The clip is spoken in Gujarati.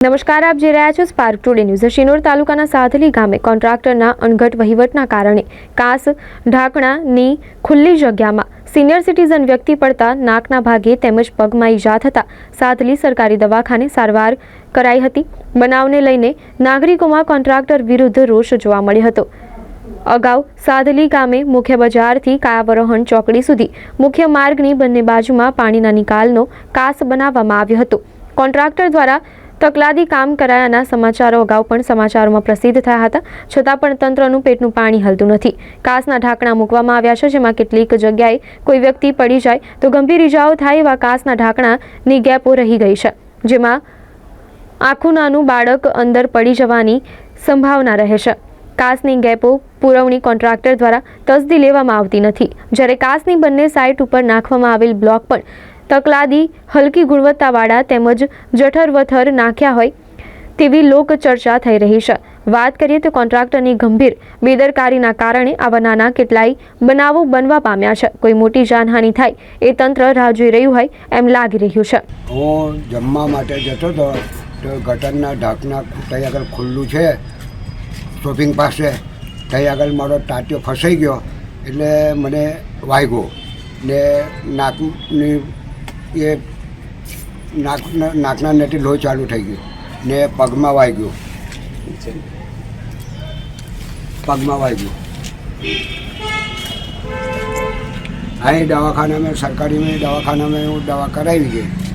નમસ્કાર, આપ જોઈ રહ્યા છો સ્પાર્ક ટુડે ન્યૂઝ શિનોર તાલુકાના સાધલી ગામે કોન્ટ્રાક્ટરના અણઘટ વહીવટના કારણે કાસ ઢાંકણાની ખુલ્લી જગ્યામાં સિનિયર સિટીઝન વ્યક્તિ પડતા નાકના ભાગે તેમજ પગમાં ઈજા થતાં સાધલી સરકારી દવાખાને સારવાર કરાઈ હતી. બનાવને લઈને નાગરિકોમાં કોન્ટ્રાક્ટર વિરુદ્ધ રોષ જોવા મળ્યો હતો. અગાઉ સાદલી ગામે મુખ્ય બજારથી કાયાવરોહણ ચોકડી સુધી મુખ્ય માર્ગની બંને બાજુમાં પાણીના નિકાલનો કાસ બનાવવામાં આવ્યો હતો. કોન્ટ્રાક્ટર દ્વારા તકલાદી કામ કરાયાના સમાચારો અગાઉ પણ સમાચારોમાં પ્રસિદ્ધ થયા હતા. છતાં પણ તંત્રનું પેટનું પાણી હલતું નથી. કાસના ઢાંકણા મૂકવામાં આવ્યા છે, જેમાં કેટલીક જગ્યાએ કોઈ વ્યક્તિ પડી જાય તો ગંભીર ઇજાઓ થાય એવા કાસના ઢાંકણાની ગેપો રહી ગઈ છે, જેમાં આખું નાનું બાળક અંદર પડી જવાની સંભાવના રહે છે. કાસની ગેપો પુરવણી કોન્ટ્રાક્ટર દ્વારા તસદી લેવામાં આવતી નથી. જ્યારે કાસની બંને સાઇટ ઉપર નાખવામાં આવેલ બ્લોક પણ તકલાદી, હલકી ગુણવત્તાવાળા તેમજ જઠરવથર નાખ્યા હોય તેવી લોક ચર્ચા થઈ રહી છે. વાત કરીએ તો કોન્ટ્રાક્ટરની ગંભીર બેદરકારીના કારણે આવા નાના કેટલાય બનાવો બનવા પામ્યા છે. કોઈ મોટી જાનહાનિ થાય એ તંત્ર રાહ જોઈ રહ્યું હોય એમ લાગી રહ્યું છે. હું જમવા માટે જતો હતો તો ગટરના ઢાંકના ત્યાં આગળ ખુલ્લું છે. શોપિંગ પાસે ત્યાં આગળ મારો ટાટિયો ફસાઈ ગયો એટલે મને વાગ્યો ને નાકની એ નાક નાકના નેટી લોહી ચાલુ થઈ ગયું ને પગમાં વાગ્યું પગમાં વાગ્યું અહીં દવાખાનામાં સરકારીમાં સરકારી में દવાખાના હું દવા કરાવી ગઈ